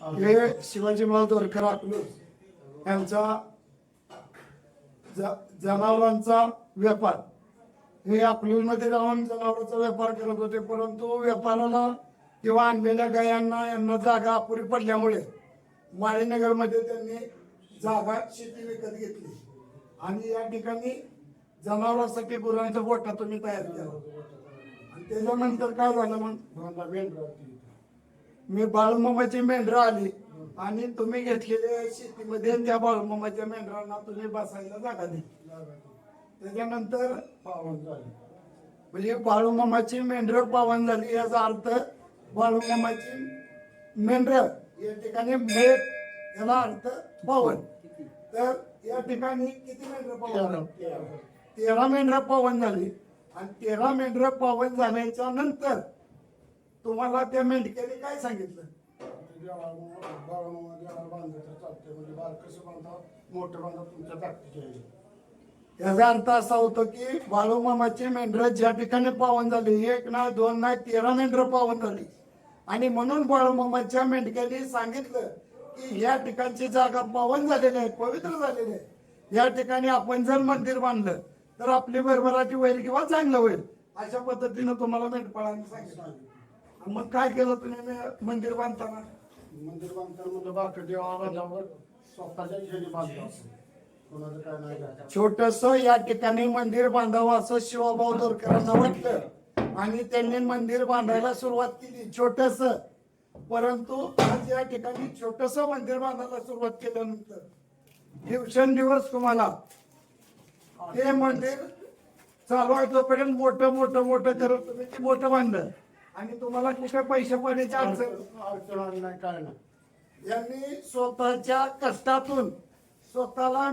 हे शिवाजी महादोरकर अकलूज यांचा ज- जनावरांचा व्यापार हे अकलूजमध्ये राहून जनावरांचा व्यापार करत होते परंतु व्यापाराला किंवा आणलेल्या गायांना यांना जागा अपुरी पडल्यामुळे माळीनगरमध्ये त्यांनी जागा शेती विकत घेतली आणि या ठिकाणी जनावरांसाठी गुरांच्या गोठा तुम्ही तयार केला आणि त्याच्यानंतर काय झालं मग मी बाळूमामाची मेंढरं आली. आणि तुम्ही घेतलेल्या शेतीमध्ये त्या बाळूमामाच्या मेंढरांना तुम्ही बसायला जागा दिली. त्याच्यानंतर म्हणजे बाळूमामाची मेंढर पावन झाली याचा अर्थ बाळूमामाची मेंढर या ठिकाणी मेघ याला अर्थ पावन. तर या ठिकाणी किती मेंढर पावन तेरा मेंढर पावन झाली. आणि तेरा मेंढर पावन झाल्याच्यानंतर तुम्हाला त्या मेंढक्याने काय सांगितलं? याचा अर्थ असा होतो की बाळूमामाची मेंढर ज्या ठिकाणी पावन झाली एक ना दोन ना तेरा मेंढर पावन झाली. आणि म्हणून बाळूमामाच्या मेंढक्याने सांगितलं की या ठिकाणची जागा पावन झालेली आहे पवित्र झालेली आहे. या ठिकाणी आपण जर मंदिर बांधलं तर आपली भरभराटी होईल किंवा चांगलं होईल अशा पद्धतीनं तुम्हाला मेंढपाळांनी सांगितलं. मग काय केलं तुम्ही मे- मंदिर बांधताना? मंदिर बांधताना म्हणलं बाकी देवाला जाऊन स्वतःच्या इच्छेने बांधतो कोणाचं काय नाही काय छोटस या ठिकाणी मंदिर बांधावं असं शिवभाऊ दोरकरांना वाटलं. आणि त्यांनी मंदिर बांधायला सुरुवात केली छोटस. परंतु आज या ठिकाणी छोटस मंदिर बांधायला सुरुवात केल्यानंतर दिवसेंदिवस तुम्हाला हे मंदिर चालवायचोपर्यंत मोठं मोठं मोठं करत तुम्ही ते मोठं बांधलं. आणि तुम्हाला कुठे पैसे पाण्याची अडचण? अडचण नाही काय नाही. यांनी स्वतःच्या कष्टातून स्वतःला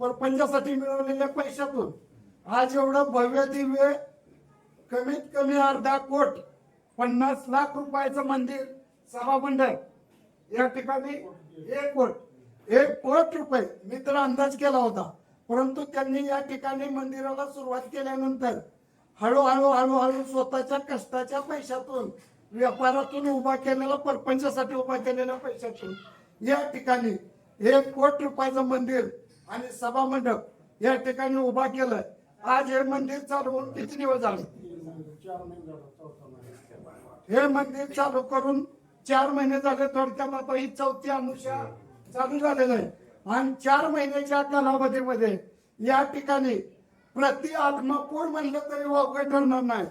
परपंचासाठी मिळवलेल्या पैशातून आज एवढं भव्य दिव्य कमीत कमी अर्धा कोट पन्नास लाख रुपयाचं मंदिर सभामंडळ या ठिकाणी एक कोट एक कोट रुपये मी तर अंदाज केला होता. परंतु त्यांनी या ठिकाणी मंदिराला सुरुवात केल्यानंतर हळूहळू हळूहळू स्वतःच्या कष्टाच्या पैशातून व्यापारातून उभा केलेला परपंचासाठी उभा केलेल्या पैशातून या ठिकाणी एक कोट रुपयाचं मंदिर आणि सभा मंडप या ठिकाणी उभा केलं. आज हे मंदिर चालवून किती दिवस झाले? हे मंदिर चालू करून चार महिने झाले थोडक्यात आता ही चौथी अनुषा चालू झालेलं आहे. आणि चार महिन्याच्या कालावधीमध्ये या ठिकाणी प्रति आत्मापूर म्हणलं तरी वावगं ठरणार नाही.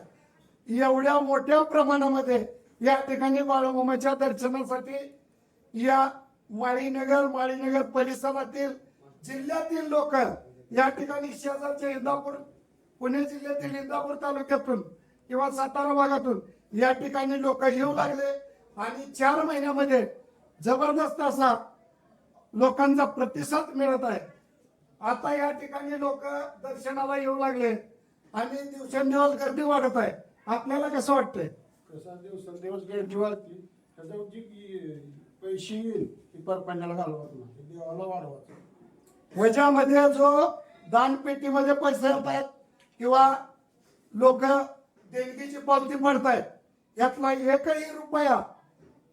एवढ्या मोठ्या प्रमाणामध्ये या ठिकाणी बाळूमामाच्या दर्शनासाठी या माळीनगर माळीनगर परिसरातील जिल्ह्यातील लोक या ठिकाणी शेजारच्या इंदापूर पुणे जिल्ह्यातील इंदापूर तालुक्यातून किंवा सातारा भागातून या ठिकाणी लोक येऊ लागले. आणि चार महिन्यामध्ये जबरदस्त असा लोकांचा प्रतिसाद मिळत आहे. आता या ठिकाणी लोक दर्शनाला येऊ लागले. आणि दिवसेंदिवस गर्दी वाढत आहे. आपल्याला कसं वाटतंय? कसा दिवसेंदिवस गर्दी वाढती. त्याच्यावर जी की पैसे येईल ती परपंचाला घालवत नाही देवाला वाढवत ह्याच्यामध्ये जो दानपेटीमध्ये पैसे येत आहेत किंवा लोक देणगीची पावती भरतायत यातला एकही रुपया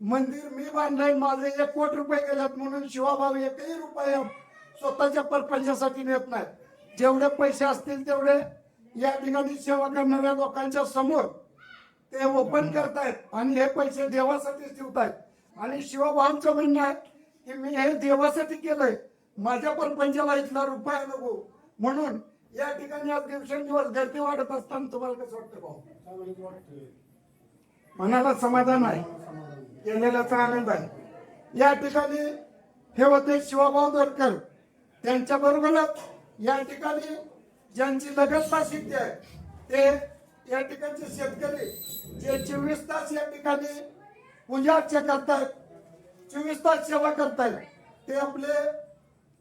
मंदिर मी बांधलंय माझे एक कोटी रुपये गेल्यात म्हणून शिवाभाऊ एकही रुपया स्वतःच्या परपंचासाठी नेत नाहीत. जेवढे पैसे असतील तेवढे या ठिकाणी सेवा करणाऱ्या लोकांच्या समोर ते ओपन करतायत आणि हे पैसे देवासाठीच ठेवतायत. आणि शिवभावांचं म्हणणं आहे की मी हे देवासाठी केलंय. माझ्या परपंचाला इथला रुपया नको. म्हणून या ठिकाणी आज दिवसेंदिवस गर्दी वाढत असताना तुम्हाला कसं वाटतं भाऊ? मनाला समाधान आहे. समाधान केलेल्याचा आनंद आहे. या ठिकाणी हे होते शिवभाऊ दरकर. त्यांच्या बरोबरच या ठिकाणी ज्यांची लगत सिद्धी आहे ते या ठिकाणचे शेतकरी जे चोवीस तास या ठिकाणी पूजा अर्चा करतायत चोवीस तास सेवा करतायत ते आपले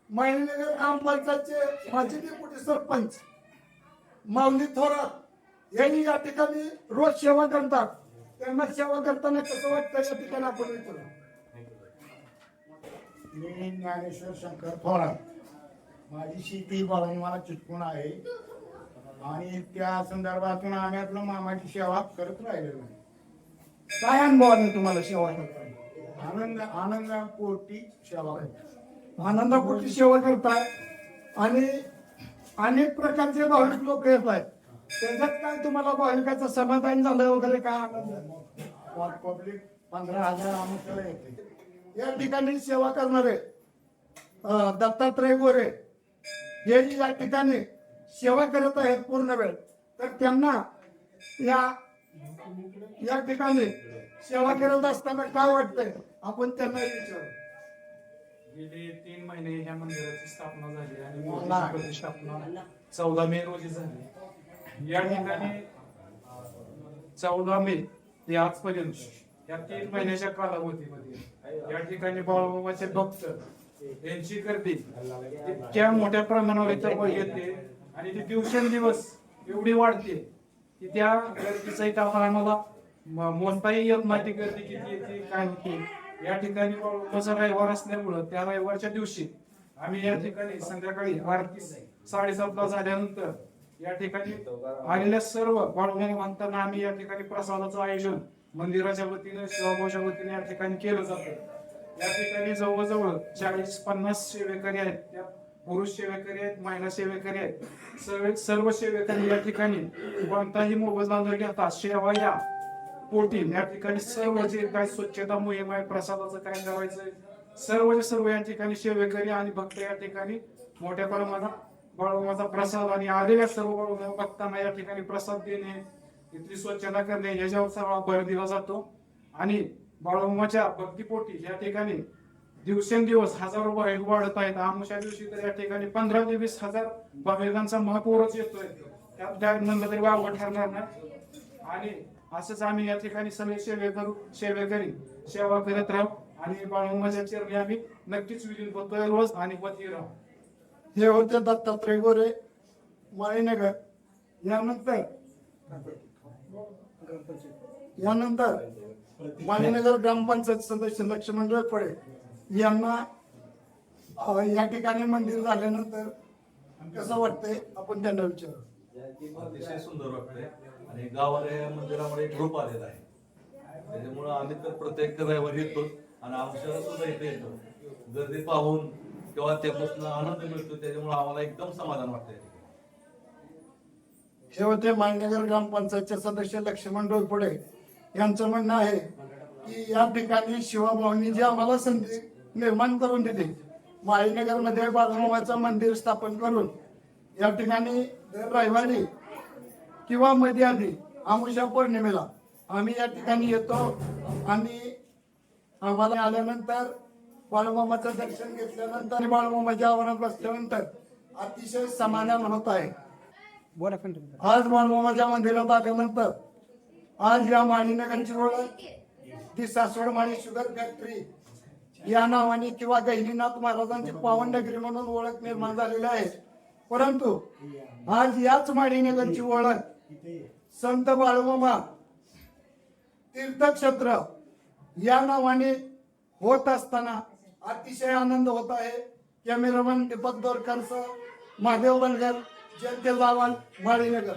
महिनगर ग्रामपंचायतचे माजी डेप्युटी सरपंच माऊली थोरात यांनी या ठिकाणी रोज सेवा करतात. त्यांना सेवा करताना कसं वाटतं या ठिकाणी आपण विचारू? मी ज्ञानेश्वर शंकर थोरात. माझी शेती मला चिटकून आहे. आणि त्या संदर्भातून आम्ही आपलं मामाची सेवा करत राहिलेलो आहे. काय अनुभव आला तुम्हाला सेवा आनंद आनंद पोटी सेवा आनंदापोटी सेवा करताय आणि अनेक प्रकारचे भाविक लोक येत आहेत. त्याच्यात काय तुम्हाला भाविकाचं समाधान झालं वगैरे काय आनंद? झाला? पब्लिक पंधरा हजार आमच्याला येते. या ठिकाणी सेवा करणारे दत्तात्रय गोरे हे जे या ठिकाणी सेवा करत आहेत पूर्ण वेळ तर त्यांना या या ठिकाणी सेवा करत असताना काय वाटतंय? आपण त्यांना विचारू. गेले तीन महिने ह्या मंदिराची स्थापना झाली आणि मला- मूर्तीची प्रतिष्ठापना चौदा मे रोजी झाली. या ठिकाणी चौदा मे ते आजपर्यंत या तीन महिन्याच्या कालावधीमध्ये या ठिकाणी बाळूमामाचे भक्त यांची गर्दी. इतक्या मोठ्या प्रमाणावर इथं येते आणि ती दिवसेंदिवस एवढी वाढते. की त्या गर्दीचा इथं आम्हाला मोजताही येत नाही ती गर्दी किती येते काय होती? या ठिकाणी रविवार असल्यामुळं त्या रविवारच्या दिवशी आम्ही या ठिकाणी संध्याकाळी आरती साडेसातला झाल्यानंतर या ठिकाणी आलेल्या सर्व बाळूमामा म्हणताना आम्ही या ठिकाणी प्रसादाचं आयोजन मंदिराच्या वतीने शिवाभाऊच्या वतीने या ठिकाणी केलं जातं. या ठिकाणी जवळजवळ चाळीस पन्नास सेवेकरी आहेत. त्या पुरुष सेवेकरी आहेत महिला सेवेकरी आहेत. सर्व सर्व सेवेकरी या ठिकाणी कोणताही मोबदला न घेता सेवा या पोटी. या ठिकाणी सर्व जे काय स्वच्छता मोहीम आहे प्रसादाचं काय करायचं सर्व सर्व या ठिकाणी सेवेकरी आणि भक्त या ठिकाणी मोठ्या प्रमाणात बाळूमाचा प्रसाद आणि आलेल्या सर्व बाळूमा भक्तांना या ठिकाणी प्रसाद देणे इथली स्वच्छता करणे याच्यावर सगळा भर दिला जातो. आणि बाळोमाच्या भक्तीपोटी या ठिकाणी दिवसेंदिवस हजारो भाविक वाढत आहेत. आमच्या दिवशी तर या ठिकाणी पंधरा ते वीस हजार भाविकांचा महापौरच येतोय. त्यात काय तरी वाव ठरणार नाही आणि असंच आम्ही या ठिकाणी सगळे सेवे करू सेवे करी सेवा करत राहू आणि बाळोमाच्या चरणी आम्ही नक्कीच विलीन होतोय रोज आणि वती राहू. हे होते दत्तात्रय गोरे माळीनगर यानंतर यानंतर माळीनगर ग्रामपंचायत सदस्य लक्ष्मण फळे यांना या ठिकाणी मंदिर झाल्यानंतर कसं वाटतंय? आपण त्यांना विचारू. अतिशय सुंदर वाटतंय. आणि गावाला या मंदिरामध्ये एक रूप आलेलं आहे. त्याच्यामुळं आम्ही तर प्रत्येक रविवारी येतो आणि आमच्या सुद्धा इथे येतो. गर्दी पाहून किंवा त्यापासून आनंद मिळतो त्याच्यामुळे आम्हाला एकदम समाधान वाटतंय. हे होते माळीनगर ग्रामपंचायतचे सदस्य लक्ष्मण डोरपुडे यांचं म्हणणं आहे की या ठिकाणी शिवाभाऊंनी जी आम्हाला संधी निर्माण करून दिली माळीनगरमध्ये बाळूमामाचं मंदिर स्थापन करून या ठिकाणी दर रविवारी किंवा मध्ये आधी आमुषा पौर्णिमेला आम्ही या ठिकाणी येतो आणि आम्हाला आल्यानंतर बाळूमामाचं दर्शन घेतल्यानंतर आणि बाळूमामाच्या आवारात बसल्यानंतर अतिशय समाधान होत आहे. आज बाळूमामाच्या मंदिरात आल्यानंतर आज या माळीनगरची ओळख ती सासवड माळी शुगर फॅक्टरी. या नावाने किंवा गहिनीनाथ महाराजांची पावन नगरी म्हणून ओळख निर्माण झालेली आहे. परंतु आज याच माळीनगरची ओळख संत बाळमामा तीर्थक्षेत्र या नावाने होत असताना अतिशय आनंद होत आहे. कॅमेरामन दीपक दोरकरसह महादेव बनगर जयंती लावाल माळीनगर